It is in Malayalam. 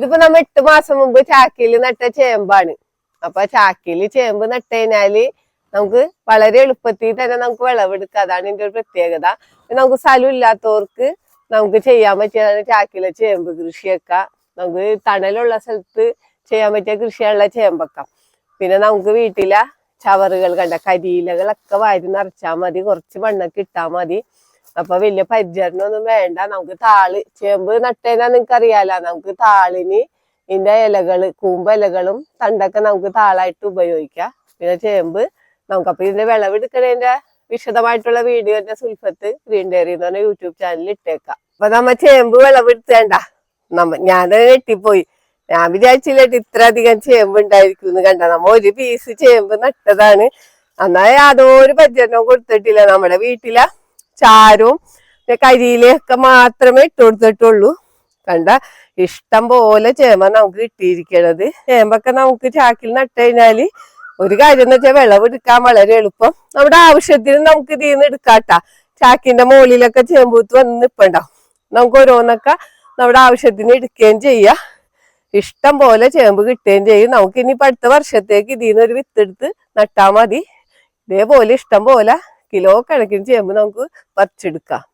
ഇതിപ്പോ നമ്മ എട്ട് മാസം മുമ്പ് ചാക്കിയിൽ നട്ട ചേമ്പാണ്. അപ്പൊ ചാക്കിയിൽ ചേമ്പ് നട്ട് കഴിഞ്ഞാൽ നമുക്ക് വളരെ എളുപ്പത്തിൽ തന്നെ നമുക്ക് വിളവെടുക്കാം. അതാണ് ഇതിന്റെ ഒരു പ്രത്യേകത. നമുക്ക് സ്ഥലം ഇല്ലാത്തവർക്ക് നമുക്ക് ചെയ്യാൻ പറ്റിയതാണ് ചാക്കിലെ ചേമ്പ് കൃഷിയൊക്കെ നമുക്ക് തണലുള്ള സ്ഥലത്ത് ചെയ്യാൻ പറ്റിയ കൃഷിയുള്ള ചേമ്പൊക്കെ പിന്നെ നമുക്ക് വീട്ടിലെ ചവറുകൾ കണ്ട കരിയിലകളൊക്കെ വാരി നിറച്ചാൽ മതി. കുറച്ച് മണ്ണൊക്കെ ഇട്ടാൽ മതി. അപ്പൊ വലിയ പരിചരണം ഒന്നും വേണ്ട. നമുക്ക് താൾ ചേമ്പ് നട്ടേനാ നിങ്ങക്ക് അറിയാലോ നമുക്ക് താളിന് ഇതിന്റെ ഇലകൾ കൂമ്പ ഇലകളും തണ്ടൊക്കെ നമുക്ക് താളായിട്ട് ഉപയോഗിക്കാം. പിന്നെ ചേമ്പ് നമുക്ക് ഇതിന്റെ വിളവെടുക്കണതിന്റെ വിശദമായിട്ടുള്ള വീഡിയോ എന്റെ സുൽഫത്ത് ഗ്രീൻ ഡയറി എന്ന് പറഞ്ഞ യൂട്യൂബ് ചാനലിൽ ഇട്ടേക്കാം. അപ്പൊ നമ്മ ചേമ്പ് വിളവെടുത്തേണ്ട. നമ്മ ഞാൻ ഞെട്ടിപ്പോയി ഞാൻ വിചാരിച്ചില്ലേട്ട് ഇത്ര അധികം ചേമ്പ് ഉണ്ടായിരിക്കും എന്ന് കണ്ട. നമ്മ ഒരു പീസ് ചേമ്പ് നട്ടതാണ്. അന്നാ യാതൊരു പരിചരണവും കൊടുത്തിട്ടില്ല. നമ്മുടെ വീട്ടിലെ ചാരവും കരിയിലൊക്കെ മാത്രമേ ഇട്ട് കൊടുത്തിട്ടുള്ളൂ. കണ്ട ഇഷ്ടം പോലെ ചേമ്പ നമുക്ക് കിട്ടിയിരിക്കണത്. ചേമ്പൊക്കെ നമുക്ക് ചാക്കിൽ നട്ട് കഴിഞ്ഞാൽ ഒരു കാര്യം എന്ന് വെച്ചാൽ വിളവെടുക്കാൻ വളരെ എളുപ്പം. നമ്മുടെ ആവശ്യത്തിന് നമുക്ക് ഇതിൽ നിന്ന് എടുക്കാട്ടാ. ചാക്കിന്റെ മുകളിലൊക്കെ ചേമ്പൂത്ത് വന്ന് നിപ്പണ്ടാവും നമുക്ക് ഓരോന്നൊക്കെ നമ്മുടെ ആവശ്യത്തിന് എടുക്കുകയും ചെയ്യാം. ഇഷ്ടം പോലെ ചേമ്പ് കിട്ടുകയും ചെയ്യും. നമുക്ക് ഇനി അടുത്ത വർഷത്തേക്ക് ഇതിൽ നിന്ന് ഒരു വിത്തെടുത്ത് നട്ടാ മതി. ഇതേപോലെ ഇഷ്ടം പോലെ കിലോ കണക്കിന് ചേമ്പ് നമുക്ക് പറിച്ചെടുക്കാം